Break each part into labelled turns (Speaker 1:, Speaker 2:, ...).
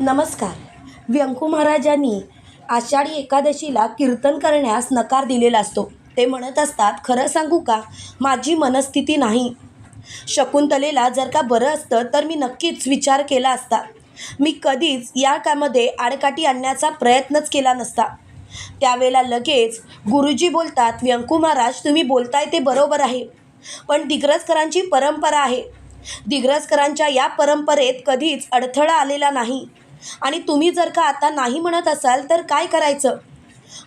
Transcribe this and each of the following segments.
Speaker 1: नमस्कार. व्यंकू महाराजांनी आषाढी एकादशीला कीर्तन करण्यास नकार दिलेला असतो. ते म्हणत असतात खरं सांगू का? माझी मनस्थिती नाही. शकुंतलेला जर का बरं असतं तर मी नक्कीच विचार केला असता. मी कधीच या कामध्ये आडकाठी आणण्याचा प्रयत्नच केला नसता. त्यावेळेला लगेच गुरुजी बोलतात व्यंकू महाराज तुम्ही बोलताय ते बरोबर आहे. पण दिग्रजकरांची परंपरा आहे. दिग्रजकरांच्या या परंपरेत कधीच अडथळा आलेला नाही. आणि तुम्ही जर का आता नाही म्हणत असाल तर काय करायचं?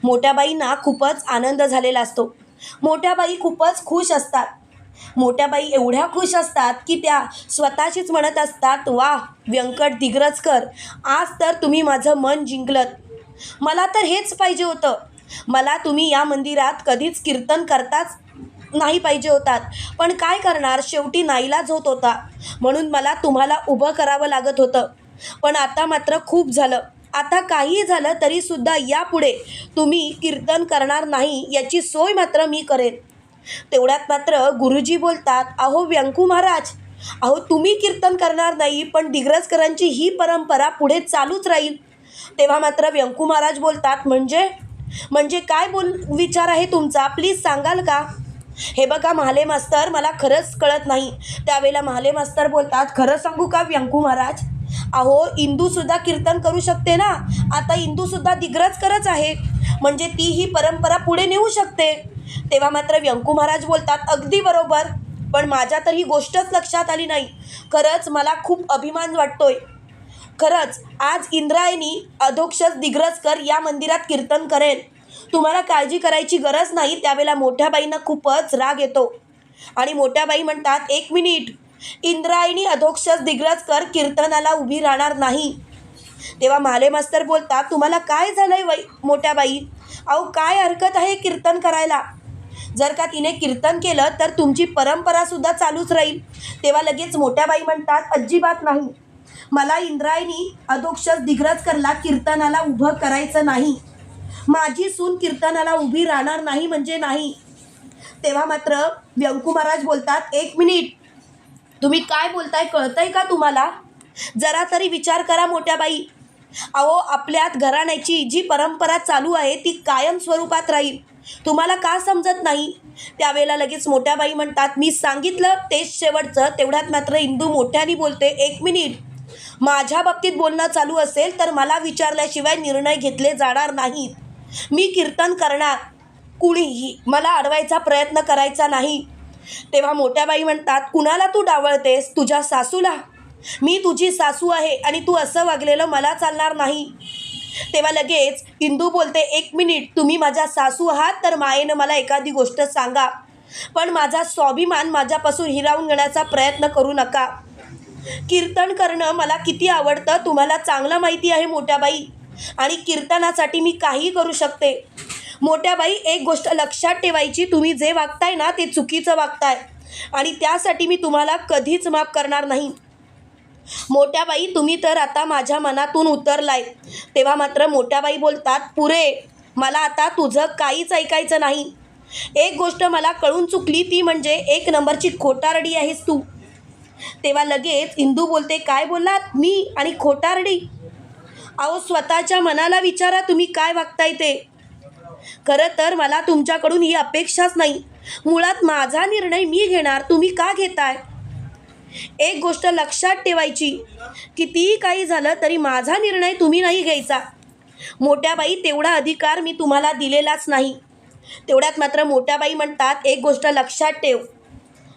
Speaker 1: मोठ्याबाईंना खूपच आनंद झालेला असतो. मोठ्या बाई खूपच खुश असतात. मोठ्या बाई एवढ्या खुश असतात की त्या स्वतःशीच म्हणत असतात वा व्यंकट दिग्रजकर आज तर तुम्ही माझं मन जिंकलत. मला तर हेच पाहिजे होतं. मला तुम्ही या मंदिरात कधीच कीर्तन करताच नाही पाहिजे होतात. पण काय करणार? शेवटी नाईलाज होत होता. म्हणून मला तुम्हाला उभं करावं लागत होतं. पण आता मात्र खूप झालं. आता काही झालं तरीसुद्धा यापुढे तुम्ही कीर्तन करणार नाही याची सोय मात्र मी करेन. तेवढ्यात मात्र गुरुजी बोलतात अहो व्यंकू महाराज अहो तुम्ही कीर्तन करणार नाही पण दिग्रजकरांची ही परंपरा पुढे चालूच राहील. तेव्हा मात्र व्यंकू महाराज बोलतात म्हणजे? म्हणजे काय बोल विचार आहे तुमचा? प्लीज सांगाल का? हे बघा महाले मास्तर मला खरंच कळत नाही. त्यावेळेला महाले मास्तर बोलतात खरं सांगू का व्यंकू महाराज? अहो इंदूसुद्धा कीर्तन करू शकते ना? आता इंदूसुद्धा दिग्रजकरच आहे म्हणजे ती ही परंपरा पुढे नेऊ शकते. तेव्हा मात्र व्यंकू महाराज बोलतात अगदी बरोबर. पण माझ्या तर ही गोष्टच लक्षात आली नाही. खरंच मला खूप अभिमान वाटतोय. खरंच आज इंद्रायणी अधोक्षस दिग्रजकर या मंदिरात कीर्तन करेल. तुम्हाला काळजी करायची गरज नाही त्यावेळेला मोठ्या बाईंना खूपच राग येतो. आणि मोठ्या बाई म्हणतात एक मिनिट. इंद्रायणी अधोक्षस दिग्रजकर कीर्तनाला उभी राहणार नाही. तेव्हा माले मास्तर बोलतात तुम्हाला काय झालंय वै मोठ्या बाई? अहो काय हरकत आहे कीर्तन करायला? जर का तिने कीर्तन केलं तर तुमची परंपरासुद्धा चालूच राहील. तेव्हा लगेच मोठ्या बाई म्हणतात अजिबात नाही. मला इंद्रायणी अधोक्षस दिग्रजकरला कीर्तनाला उभं करायचं नाही. माझी सून कीर्तनाला उभी राहणार नाही म्हणजे नाही. तेव्हा मात्र व्यंकू महाराज बोलतात एक मिनिट. तुम्ही काय बोलताय कळतंय का तुम्हाला? जरा तरी विचार करा मोठ्या बाई अहो आपल्यात घराण्याची जी परंपरा चालू आहे ती कायम स्वरूपात राहील. तुम्हाला का समजत नाही? त्यावेळेला लगेच मोठ्या बाई म्हणतात मी सांगितलं तेच शेवटचं. तेवढ्यात मात्र इंदू मोठ्याने बोलते एक मिनिट. माझ्या बाबतीत बोलणं चालू असेल तर मला विचारल्याशिवाय निर्णय घेतले जाणार नाहीत. मी कीर्तन करणार. कुणीही मला अडवायचा प्रयत्न करायचा नाही. तेव्हा मोठ्या बाई म्हणतात कुणाला तू डावळतेस तुझ्या सासूला. मी तुझी सासू आहे आणि तू असं वागलेलं मला चालणार नाही. तेव्हा लगेच इंदू बोलते एक मिनिट तुम्ही माझ्या सासू आहात तर मायेनं मला एखादी गोष्ट सांगा. पण माझा स्वाभिमान माझ्यापासून हिरावून घेण्याचा प्रयत्न करू नका. कीर्तन करणं मला किती आवडतं तुम्हाला चांगलं माहिती आहे मोठ्या बाई. आणि कीर्तनासाठी मी काही करू शकते. मोठ्या बाई एक गोष्ट लक्षात ठेवायची तुम्ही जे वागताय ना ते चुकीचं वागताय. आणि त्यासाठी मी तुम्हाला कधीच माफ करणार नाही. मोठ्या बाई तुम्ही तर आता माझ्या मनातून उतरलाय. तेव्हा मात्र मोठ्या बाई बोलतात पुरे मला आता तुझं काहीच ऐकायचं नाही. एक गोष्ट मला कळून चुकली ती म्हणजे एक नंबरची खोटारडी आहेस तू. तेव्हा लगेच इंदू बोलते काय बोललात? मी आणि खोटारडी? अहो स्वतःच्या मनाला विचारा तुम्ही काय वागताय ते. खरं तर मला तुमच्याकडून ही अपेक्षाच नाही. मुळात माझा निर्णय मी घेणार तुम्ही का घेताय? एक गोष्ट लक्षात ठेवायची. कितीही काही झालं तरी माझा निर्णय तुम्ही नाही घ्यायचा. मोठ्या बाई तेवढा अधिकार मी तुम्हाला दिलेलाच नाही. तेवढ्यात मात्र मोठ्या बाई म्हणतात एक गोष्ट लक्षात ठेव.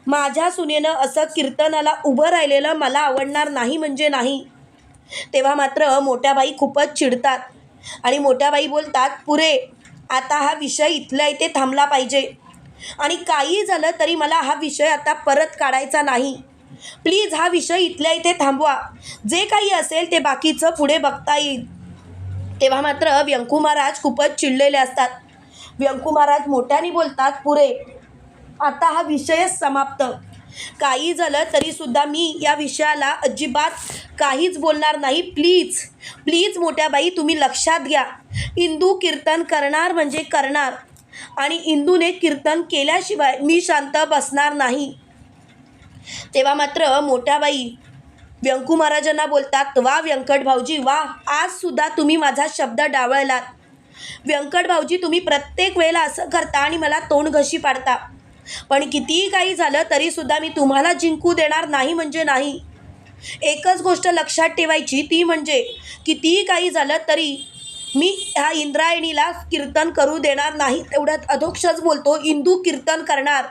Speaker 1: माझ्या सुनेनं असं कीर्तनाला उभं राहिलेलं मला आवडणार नाही म्हणजे नाही. तेव्हा मात्र मोठ्या बाई खूपच चिडतात आणि मोठ्या बाई बोलतात पुरे आता हा विषय इथल्या इथे थांबला पाहिजे. आणि काही झालं तरी मला हा विषय आता परत काढायचा नाही. प्लीज हा विषय इथल्या इथे थांबवा. जे काही असेल ते बाकीचं पुढे बघता येईल. तेव्हा मात्र व्यंकू महाराज खूपच चिडलेले असतात. व्यंकू महाराज मोठ्याने बोलतात पुरे आता हा विषयच समाप्त. काही झालं तरीसुद्धा मी या विषयाला अजिबात काहीच बोलणार नाही. प्लीज प्लीज मोठ्या बाई तुम्ही लक्षात घ्या. इंदू कीर्तन करणार म्हणजे करणार. आणि इंदूने कीर्तन केल्याशिवाय मी शांत बसणार नाही. तेव्हा मात्र मोठ्या बाई व्यंकू महाराजांना बोलतात वा व्यंकट भाऊजी वा आज सुद्धा तुम्ही माझा शब्द डावळलात व्यंकट भाऊजी तुम्ही प्रत्येक वेळेला असं करता आणि मला तोंड घशी पाडता. पण कितीही काही झालं तरीसुद्धा मी तुम्हाला जिंकू देणार नाही म्हणजे नाही. एकच गोष्ट लक्षात ठेवायची ती म्हणजे कितीही काही झालं तरी मी ह्या इंद्रायणीला कीर्तन करू देणार नाही. तेवढ्यात अधोक्षच बोलतो इंदू कीर्तन करणार.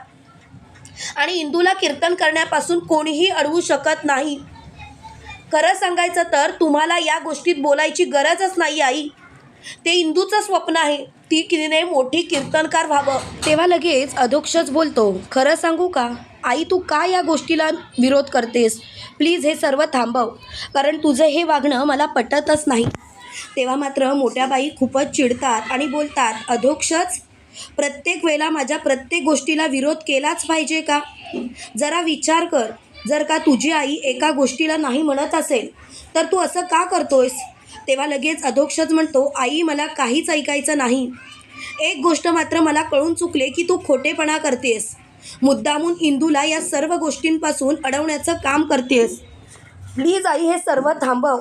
Speaker 1: आणि इंदूला कीर्तन करण्यापासून कोणीही अडवू शकत नाही. खरं सांगायचं तर तुम्हाला या गोष्टीत बोलायची गरजच नाही आई. ते इंदूचं स्वप्न आहे. ती किनीने मोठी कीर्तनकार व्हावं. तेव्हा लगेच अधोक्षच बोलतो खरं सांगू का? आई तू का या गोष्टीला विरोध करतेस? प्लीज हे सर्व थांबव कारण तुझं हे वागणं मला पटतच नाही. तेव्हा मात्र मोठ्या बाई खूपच चिडतात आणि बोलतात अधोक्षच? प्रत्येक वेळेला माझ्या प्रत्येक गोष्टीला विरोध केलाच पाहिजे का? जरा विचार कर. जर का तुझी आई एका गोष्टीला नाही म्हणत असेल तर तू असं का करतोयस? तेव्हा लगेच अधोक्षच म्हणतो आई मला काहीच ऐकायचं नाही. एक गोष्ट मात्र मला कळून चुकले की तू खोटेपणा करतेस. मुद्दामून इंदूला या सर्व गोष्टींपासून अडवण्याचं काम करतेस. प्लीज आई हे सर्व थांबव.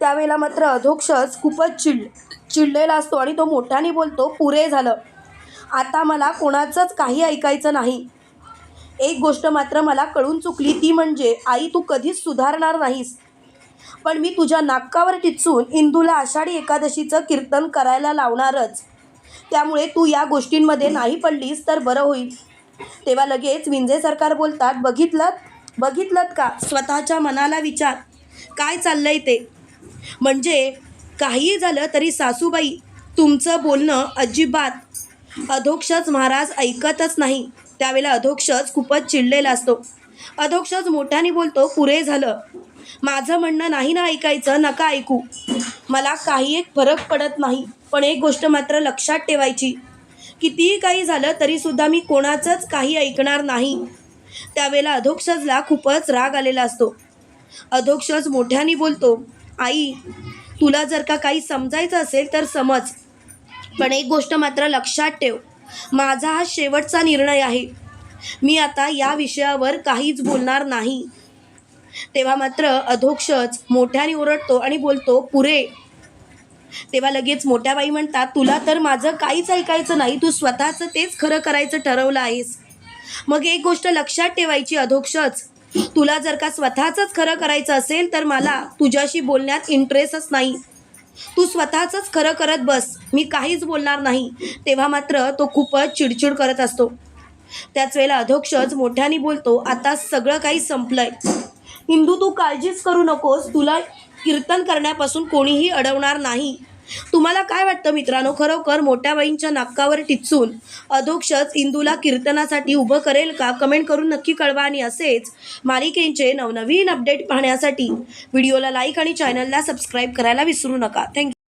Speaker 1: त्यावेळेला मात्र अधोक्षच खूपच चिड चिडलेला असतो आणि तो मोठ्याने बोलतो पुरे झालं. आता मला कोणाचंच काही ऐकायचं नाही. एक गोष्ट मात्र मला कळून चुकली ती म्हणजे आई तू कधीच सुधारणार नाहीस. पण मी तुझ्या नाकावर टिचून इंदूला आषाढी एकादशीचं कीर्तन करायला लावणारच. त्यामुळे तू या गोष्टींमध्ये नाही पडलीस तर बरं होईल. तेव्हा लगेच विंजे सरकार बोलतात बघितलं बघितलं का? स्वतःच्या मनाला विचार. काय चाललंय ते? म्हणजे काहीही झालं तरी सासूबाई तुमचं बोलणं अजिबात अधोक्षच महाराज ऐकतच नाही. त्यावेळेला अधोक्षच खूपच चिडलेला असतो. अधोक्षच मोठ्याने बोलतो पुरे झालं. माझं म्हणणं नाही ना ऐकायचं नका ऐकू. मला काही एक फरक पडत नाही पण एक गोष्ट मात्र लक्षात ठेवायची. कितीही काही झालं तरीसुद्धा मी कोणाचंच काही ऐकणार नाही. त्यावेळेला अधोक्षजला खूपच राग आलेला असतो. अधोक्षज मोठ्याने बोलतो आई तुला जर का काही समजायचं असेल तर समज. पण एक गोष्ट मात्र लक्षात ठेव माझा हा शेवटचा निर्णय आहे. मी आता या विषयावर काहीच बोलणार नाही. तेव्हा मात्र अधोक्षच मोठ्याने ओरडतो आणि बोलतो पुरे. तेव्हा लगेच मोठ्या बाई म्हणतात तुला तर माझं काहीच ऐकायचं नाही तू स्वतःचं तेच खरं करायचं ठरवलं आहेस. मग एक गोष्ट लक्षात ठेवायची अधोक्षच तुला जर का स्वतःचंच खरं करायचं असेल तर मला तुझ्याशी बोलण्यात इंटरेस्टच नाही. तू स्वतःचंच खरं करत बस मी काहीच बोलणार नाही. तेव्हा मात्र तो खूपच चिडचिड करत असतो. त्याच वेळेला अधोक्षच मोठ्याने बोलतो आता सगळं काही संपलंय. हिंदू तू काळजीच करू नकोस. तुला कीर्तन करण्यापासून कोणीही अडवणार नाही. तुम्हाला काय वाटतं मित्रांनो? खरोखर मोठ्या बाईंच्या नाकावर टिचून अधोक्षच इंदूला कीर्तनासाठी उभं करेल का? कमेंट करून नक्की कळवा आणि असेच मालिकेंचे नवनवीन अपडेट पाहण्यासाठी व्हिडिओला लाईक आणि चॅनलला सबस्क्राईब करायला विसरू नका. थँक्यू